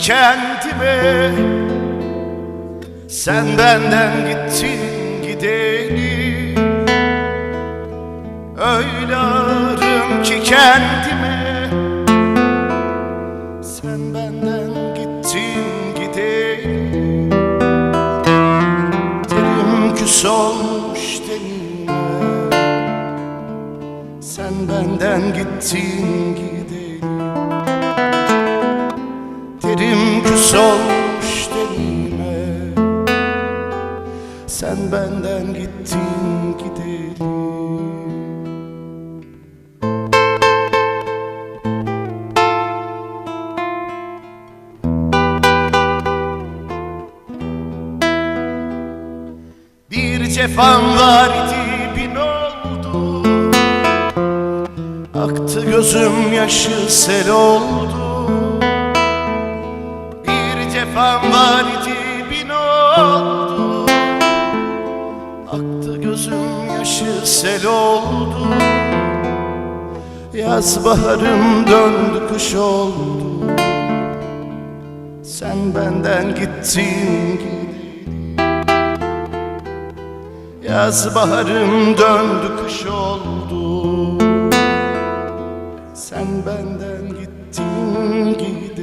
kendime Sen benden gittin gideli Öyle ki kendime Sen benden gittin gideli Terim küs olmuş tenime Sen benden gittin gideli olmuş tenime Sen benden gittin gideli Bir cefam var idi bin oldu. Aktı gözüm yaşı sel oldu Elvan var idi bin oldu. Aktı gözüm yaşı sel oldu. Yaz baharım döndü kış oldu. Sen benden gittin gidin. Yaz baharım döndü kış oldu. Sen benden gittin gidin.